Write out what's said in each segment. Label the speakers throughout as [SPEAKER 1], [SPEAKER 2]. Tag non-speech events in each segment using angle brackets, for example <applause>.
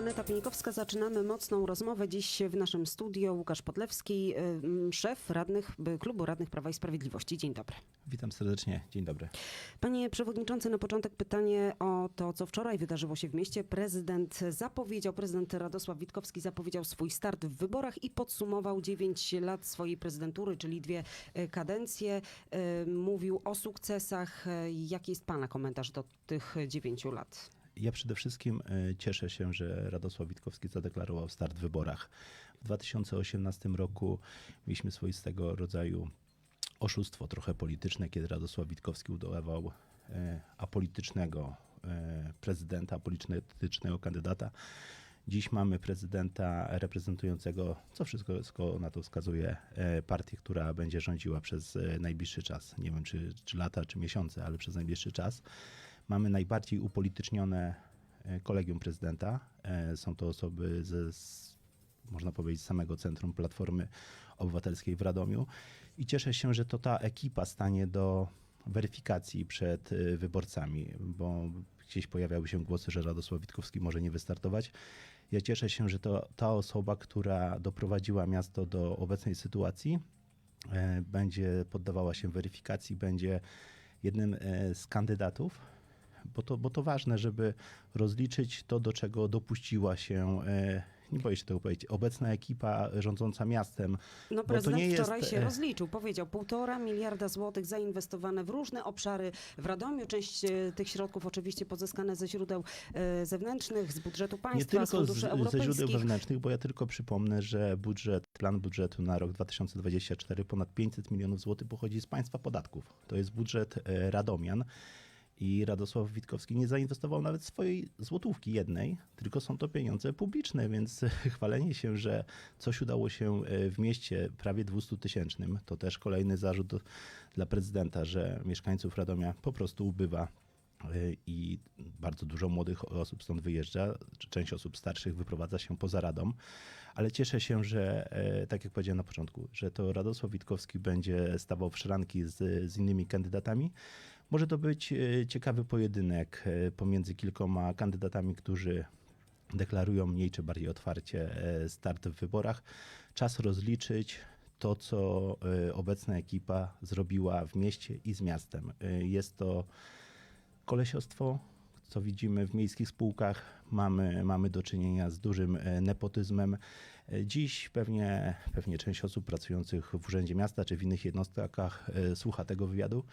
[SPEAKER 1] Aneta Pienikowska. Zaczynamy mocną rozmowę. Dziś w naszym studio Łukasz Podlewski, szef radnych, y, Klubu Radnych Prawa i Sprawiedliwości. Dzień dobry.
[SPEAKER 2] Witam serdecznie, dzień dobry.
[SPEAKER 1] Panie Przewodniczący, na początek pytanie o to, co wczoraj wydarzyło się w mieście. Prezydent zapowiedział, prezydent Radosław Witkowski zapowiedział swój start w wyborach i podsumował 9 lat swojej prezydentury, czyli dwie y, kadencje. Y, Mówił o sukcesach. Y, Jaki jest Pana komentarz do tych 9 lat?
[SPEAKER 2] Ja przede wszystkim e, cieszę się, że Radosław Witkowski zadeklarował start w wyborach. W 2018 roku mieliśmy swoistego rodzaju oszustwo trochę polityczne, kiedy Radosław Witkowski udawał e, apolitycznego e, prezydenta, apolitycznego kandydata. Dziś mamy prezydenta reprezentującego, co wszystko na to wskazuje, partię, która będzie rządziła przez najbliższy czas. Nie wiem, czy, czy lata, czy miesiące, ale przez najbliższy czas. Mamy najbardziej upolitycznione e, kolegium prezydenta. E, Są to osoby ze, można powiedzieć, samego centrum Platformy Obywatelskiej w Radomiu. I cieszę się, że to ta ekipa stanie do weryfikacji przed e, wyborcami, bo gdzieś pojawiały się głosy, że Radosław Witkowski może nie wystartować. Ja cieszę się, że to ta osoba, która doprowadziła miasto do obecnej sytuacji, będzie poddawała się weryfikacji, będzie jednym z kandydatów, bo to, bo to ważne, żeby rozliczyć to, do czego dopuściła się, e, nie boję się tego powiedzieć, obecna ekipa rządząca miastem.
[SPEAKER 1] No
[SPEAKER 2] bo to
[SPEAKER 1] prezydent
[SPEAKER 2] nie jest,
[SPEAKER 1] wczoraj się
[SPEAKER 2] e,
[SPEAKER 1] rozliczył. Powiedział półtora miliarda złotych zainwestowane w różne obszary w Radomiu. Część e, tych środków oczywiście pozyskane ze źródeł zewnętrznych, z budżetu
[SPEAKER 2] Nie
[SPEAKER 1] państwa, z
[SPEAKER 2] tylko
[SPEAKER 1] funduszy
[SPEAKER 2] z, ze źródeł wewnętrznych, bo ja tylko przypomnę, że budżet, plan budżetu na rok 2024 ponad 500 milionów złotych pochodzi z państwa podatków. To jest budżet Radomian. I Radosław Witkowski nie zainwestował nawet swojej złotówki jednej, tylko są to pieniądze publiczne, więc <laughs> chwalenie się, że coś udało się e, w mieście prawie 200 tysięcznym, to też kolejny zarzut dla prezydenta, że mieszkańców Radomia po prostu ubywa y, i bardzo dużo młodych osób stąd wyjeżdża. Część osób starszych wyprowadza się poza Radom, ale cieszę się, że e, tak jak powiedziałem na początku, że to Radosław Witkowski będzie stawał w szranki z, z innymi kandydatami. Może to być e, ciekawy pojedynek e, pomiędzy kilkoma kandydatami, którzy deklarują mniej czy bardziej otwarcie e, start w wyborach. Czas rozliczyć to, co obecna ekipa zrobiła w mieście i z miastem. Jest to kolesiostwo, co widzimy w miejskich spółkach. Mamy, mamy do czynienia z dużym nepotyzmem. Dziś pewnie, pewnie część osób pracujących w Urzędzie Miasta czy w innych jednostkach słucha tego wywiadu.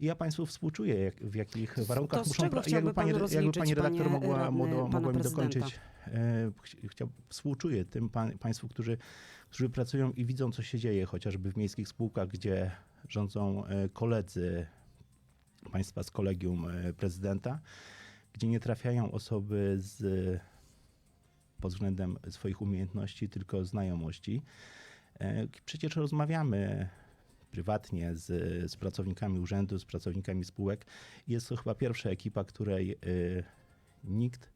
[SPEAKER 2] I ja Państwu współczuję, jak, w jakich warunkach
[SPEAKER 1] to
[SPEAKER 2] muszą...
[SPEAKER 1] czego
[SPEAKER 2] pra-
[SPEAKER 1] chciałby
[SPEAKER 2] jakby pani,
[SPEAKER 1] pan
[SPEAKER 2] jakby pani redaktor
[SPEAKER 1] panie
[SPEAKER 2] mogła,
[SPEAKER 1] radny,
[SPEAKER 2] mogła, mi dokończyć. E, chci- Chciał, współczuję tym pan, Państwu, którzy, którzy pracują i widzą, co się dzieje, chociażby w miejskich spółkach, gdzie rządzą e, koledzy państwa z kolegium e, prezydenta, gdzie nie trafiają osoby z, pod względem swoich umiejętności, tylko znajomości. E, Przecież rozmawiamy prywatnie z, z pracownikami urzędu, z pracownikami spółek. Jest to chyba pierwsza ekipa, której e, nikt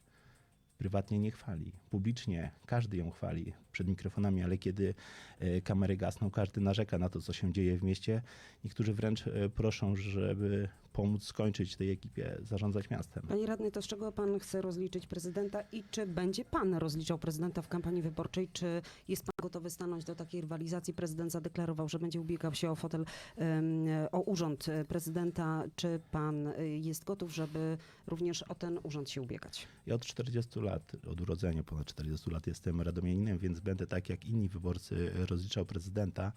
[SPEAKER 2] prywatnie nie chwali. Publicznie każdy ją chwali przed mikrofonami, ale kiedy e, kamery gasną, każdy narzeka na to, co się dzieje w mieście. Niektórzy wręcz e, proszą, żeby pomóc skończyć tej ekipie zarządzać miastem.
[SPEAKER 1] Panie radny, to z czego pan chce rozliczyć prezydenta i czy będzie pan rozliczał prezydenta w kampanii wyborczej? Czy jest pan gotowy stanąć do takiej rywalizacji? Prezydent zadeklarował, że będzie ubiegał się o fotel, o urząd prezydenta. Czy pan e, jest gotów, żeby również o ten urząd się ubiegać?
[SPEAKER 2] Ja od 40 lat, od urodzenia ponad 40 lat jestem radomianinem, więc będę tak jak inni wyborcy rozliczał prezydenta.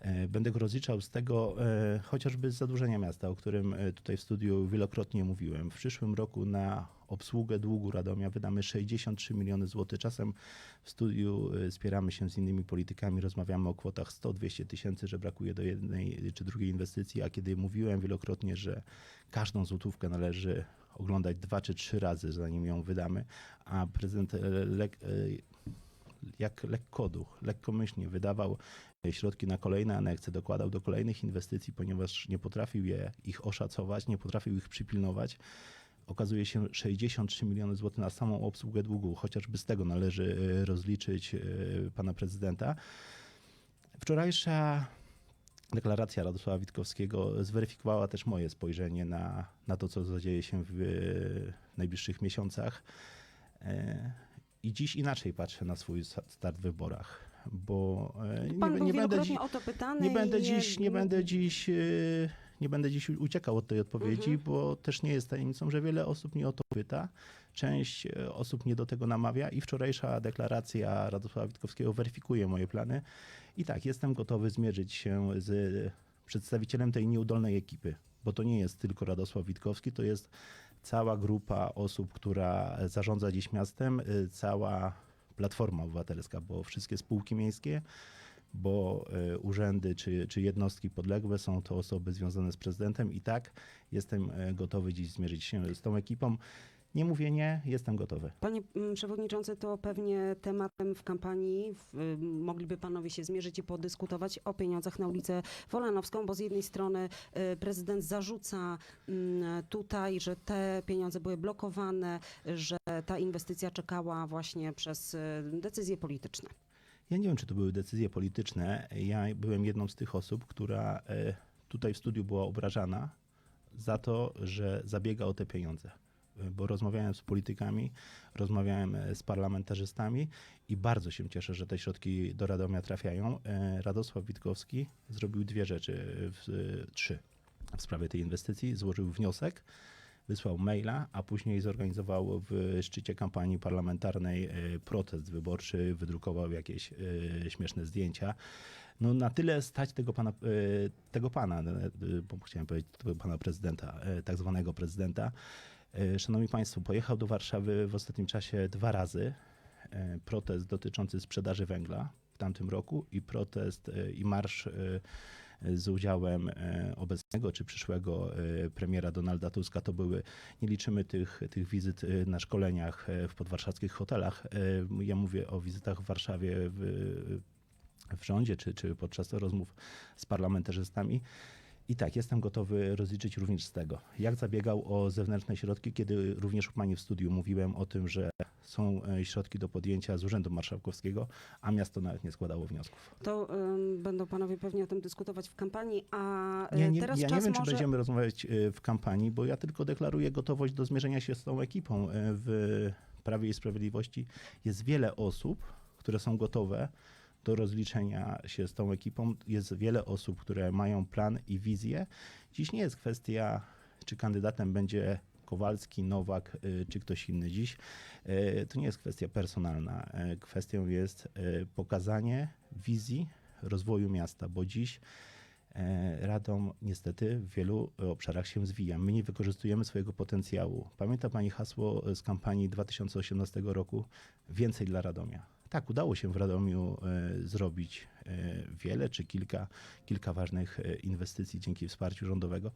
[SPEAKER 2] E, Będę go rozliczał z tego e, chociażby z zadłużenia miasta, o którym e, tutaj w studiu wielokrotnie mówiłem. W przyszłym roku na obsługę długu Radomia wydamy 63 miliony złotych. Czasem w studiu spieramy się z innymi politykami, rozmawiamy o kwotach 100-200 tysięcy, że brakuje do jednej czy drugiej inwestycji, a kiedy mówiłem wielokrotnie, że każdą złotówkę należy oglądać dwa czy trzy razy, zanim ją wydamy, a prezydent lek, jak lekkoduch, lekkomyślnie wydawał środki na kolejne aneksy, dokładał do kolejnych inwestycji, ponieważ nie potrafił je, ich oszacować, nie potrafił ich przypilnować. Okazuje się 63 miliony złotych na samą obsługę długu, chociażby z tego należy e, rozliczyć e, pana prezydenta. Wczorajsza deklaracja Radosława Witkowskiego zweryfikowała też moje spojrzenie na, na to, co zadzieje się w najbliższych miesiącach. I dziś inaczej patrzę na swój start w wyborach, bo e, nie, nie będę dziś,
[SPEAKER 1] o to pytany.
[SPEAKER 2] nie będę dziś, nie będę dziś, e, nie będę dziś uciekał od tej odpowiedzi,
[SPEAKER 1] Mhm.
[SPEAKER 2] bo też nie jest tajemnicą, że wiele osób mnie o to pyta. Część e, osób mnie do tego namawia i wczorajsza deklaracja Radosława Witkowskiego weryfikuje moje plany. I tak, jestem gotowy zmierzyć się z przedstawicielem tej nieudolnej ekipy, bo to nie jest tylko Radosław Witkowski, to jest cała grupa osób, która zarządza dziś miastem, y, cała Platforma Obywatelska, bo wszystkie spółki miejskie, bo y, urzędy czy, czy jednostki podległe są to osoby związane z prezydentem i tak jestem y, gotowy dziś zmierzyć się z tą ekipą. Nie mówię nie, jestem gotowy.
[SPEAKER 1] Panie mm, przewodniczący, to pewnie tematem w kampanii w, y, mogliby panowie się zmierzyć i podyskutować o pieniądzach na ulicę Wolanowską, bo z jednej strony y, prezydent zarzuca mm, tutaj, że te pieniądze były blokowane, że ta inwestycja czekała właśnie przez y, decyzje polityczne.
[SPEAKER 2] Ja nie wiem, czy to były decyzje polityczne. Ja byłem jedną z tych osób, która e, tutaj w studiu była obrażana za to, że zabiega o te pieniądze. Bo rozmawiałem z politykami, rozmawiałem e, z parlamentarzystami i bardzo się cieszę, że te środki do Radomia trafiają. E, Radosław Witkowski zrobił dwie rzeczy, e, trzy w sprawie tej inwestycji. Złożył wniosek, wysłał maila, a później zorganizował w szczycie kampanii parlamentarnej protest wyborczy, wydrukował jakieś śmieszne zdjęcia. No na tyle stać tego pana, tego pana, bo chciałem powiedzieć pana prezydenta, tak zwanego prezydenta. E, Szanowni Państwo, pojechał do Warszawy w ostatnim czasie dwa razy. E, Protest dotyczący sprzedaży węgla w tamtym roku i protest e, i marsz z udziałem obecnego czy przyszłego premiera Donalda Tuska. To były, nie liczymy tych, tych wizyt na szkoleniach w podwarszawskich hotelach. Ja mówię o wizytach w Warszawie w, w rządzie czy, czy podczas rozmów z parlamentarzystami. I tak, jestem gotowy rozliczyć również z tego. Jak zabiegał o zewnętrzne środki, kiedy również u Pani w studiu mówiłem o tym, że są e, środki do podjęcia z Urzędu Marszałkowskiego, a miasto nawet nie składało wniosków.
[SPEAKER 1] To ym, będą panowie pewnie o tym dyskutować w kampanii, a y,
[SPEAKER 2] Ja nie,
[SPEAKER 1] teraz
[SPEAKER 2] ja
[SPEAKER 1] czas
[SPEAKER 2] nie wiem,
[SPEAKER 1] może...
[SPEAKER 2] czy będziemy rozmawiać e, w kampanii, bo ja tylko deklaruję gotowość do zmierzenia się z tą ekipą. E, W Prawie i Sprawiedliwości jest wiele osób, które są gotowe do rozliczenia się z tą ekipą. Jest wiele osób, które mają plan i wizję. Dziś nie jest kwestia, czy kandydatem będzie Kowalski, Nowak e, czy ktoś inny. Dziś e, to nie jest kwestia personalna. E, Kwestią jest pokazanie wizji rozwoju miasta, bo dziś Radom niestety w wielu obszarach się zwija. My nie wykorzystujemy swojego potencjału. Pamięta Pani hasło z kampanii 2018 roku Więcej dla Radomia. Tak, udało się w Radomiu e, zrobić e, wiele czy kilka, kilka ważnych e, inwestycji dzięki wsparciu rządowego,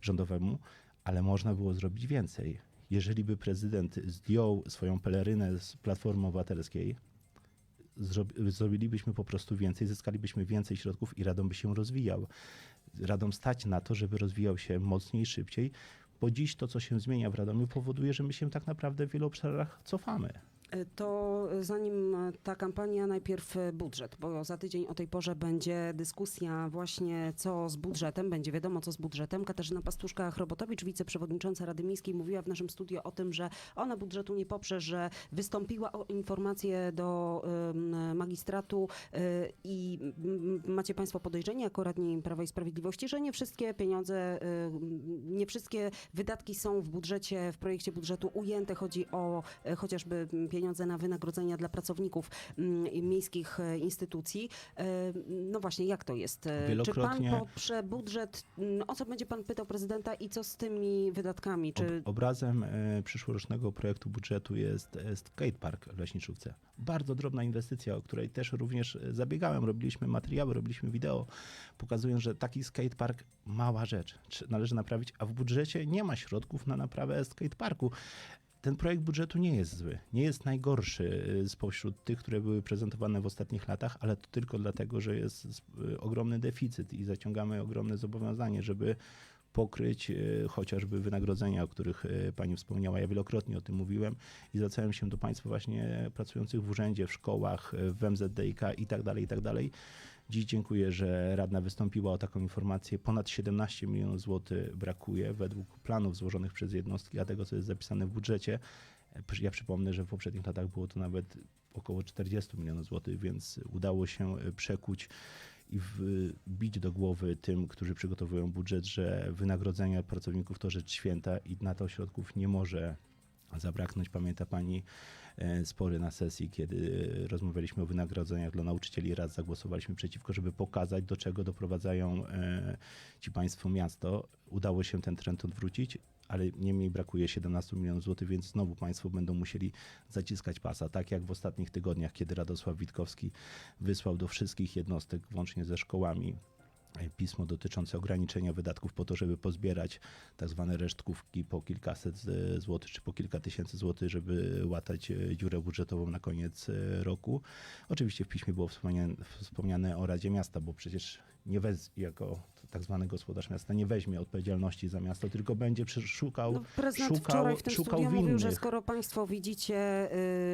[SPEAKER 2] rządowemu, ale można było zrobić więcej. Jeżeli by prezydent zdjął swoją pelerynę z Platformy Obywatelskiej, zrobi- zrobilibyśmy po prostu więcej, zyskalibyśmy więcej środków i Radom by się rozwijał. Radom stać na to, żeby rozwijał się mocniej, szybciej, bo dziś to, co się zmienia w Radomiu, powoduje, że my się tak naprawdę w wielu obszarach cofamy.
[SPEAKER 1] E, To zanim e, ta kampania, najpierw e, budżet, bo za tydzień o tej porze będzie dyskusja właśnie co z budżetem, będzie wiadomo co z budżetem. Katarzyna Pastuszka-Chrobotowicz, wiceprzewodnicząca Rady Miejskiej, mówiła w naszym studiu o tym, że ona budżetu nie poprze, że wystąpiła o informację do magistratu i macie Państwo podejrzenie jako radni Prawa i Sprawiedliwości, że nie wszystkie pieniądze, nie wszystkie wydatki są w budżecie, w projekcie budżetu ujęte. Chodzi o e, chociażby pieniądze na wynagrodzenia dla pracowników mm, miejskich e, instytucji. E, No właśnie, jak to jest? E, Czy pan
[SPEAKER 2] Wielokrotnie-
[SPEAKER 1] poprze budżet? Mm, O co będzie pan pytał prezydenta i co z tymi wydatkami? Czy
[SPEAKER 2] Ob- Obrazem przyszłorocznego projektu budżetu jest skatepark w Leśniczówce. Bardzo drobna inwestycja, o której też również zabiegałem. Robiliśmy materiały, robiliśmy wideo, pokazując, że taki skatepark mała rzecz, należy naprawić, a w budżecie nie ma środków na naprawę skateparku. Ten projekt budżetu nie jest zły, nie jest najgorszy e, spośród tych, które były prezentowane w ostatnich latach, ale to tylko dlatego, że jest e, ogromny deficyt i zaciągamy ogromne zobowiązanie, żeby pokryć e, chociażby wynagrodzenia, o których pani wspomniała. Ja wielokrotnie o tym mówiłem i zwracałem się do państwa właśnie pracujących w urzędzie, w szkołach, w MZDiK i tak dalej, i tak dalej. Dziś dziękuję, że radna wystąpiła o taką informację. Ponad 17 milionów złotych brakuje według planów złożonych przez jednostki, a tego, co jest zapisane w budżecie. Ja przypomnę, że w poprzednich latach było to nawet około 40 milionów złotych, więc udało się e, przekuć i wbić do głowy tym, którzy przygotowują budżet, że wynagrodzenia pracowników to rzecz święta i na to środków nie może zabraknąć. Pamięta pani e, spory na sesji, kiedy e, rozmawialiśmy o wynagrodzeniach dla nauczycieli. Raz zagłosowaliśmy przeciwko, żeby pokazać, do czego doprowadzają e, ci państwo miasto. Udało się ten trend odwrócić, ale niemniej brakuje 17 milionów złotych, więc znowu państwo będą musieli zaciskać pasa. Tak jak w ostatnich tygodniach, kiedy Radosław Witkowski wysłał do wszystkich jednostek, włącznie ze szkołami, pismo dotyczące ograniczenia wydatków po to, żeby pozbierać tak zwane resztkówki po kilkaset złotych czy po kilka tysięcy złotych, żeby łatać e, dziurę budżetową na koniec e, roku. Oczywiście w piśmie było wspomniane, wspomniane o Radzie Miasta, bo przecież nie wez, jako tak zwany gospodarz miasta nie weźmie odpowiedzialności za miasto, tylko będzie szukał,
[SPEAKER 1] No, prezydent
[SPEAKER 2] szukał,
[SPEAKER 1] wczoraj w tym
[SPEAKER 2] szukał
[SPEAKER 1] studiu mówił, że
[SPEAKER 2] winnych.
[SPEAKER 1] skoro państwo widzicie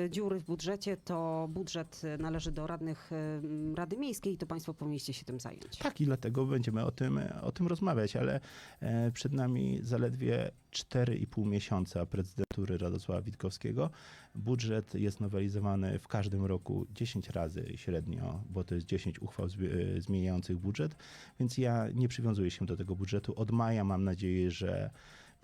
[SPEAKER 1] y, dziury w budżecie, to budżet y, należy do radnych y, Rady Miejskiej i to państwo powinniście się tym zająć.
[SPEAKER 2] Tak, i dlatego będziemy o tym, o tym rozmawiać, ale e, przed nami zaledwie 4,5 miesiąca prezydentury Radosława Witkowskiego. Budżet jest nowelizowany w każdym roku 10 razy średnio, bo to jest 10 uchwał e, zmieniających budżet, więc ja nie przywiązuję się do tego budżetu. Od maja mam nadzieję, że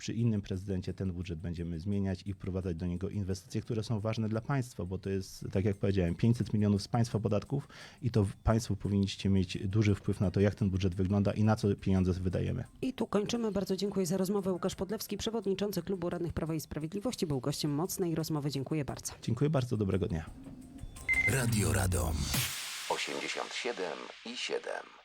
[SPEAKER 2] przy innym prezydencie ten budżet będziemy zmieniać i wprowadzać do niego inwestycje, które są ważne dla państwa, bo to jest, tak jak powiedziałem, 500 milionów z państwa podatków i to państwo powinniście mieć duży wpływ na to, jak ten budżet wygląda i na co pieniądze wydajemy.
[SPEAKER 1] I tu kończymy. Bardzo dziękuję za rozmowę. Łukasz Podlewski, przewodniczący Klubu Radnych Prawa i Sprawiedliwości, był gościem mocnej rozmowy. Dziękuję bardzo.
[SPEAKER 2] Dziękuję bardzo, dobrego dnia.
[SPEAKER 3] Radio Radom 87 i 7.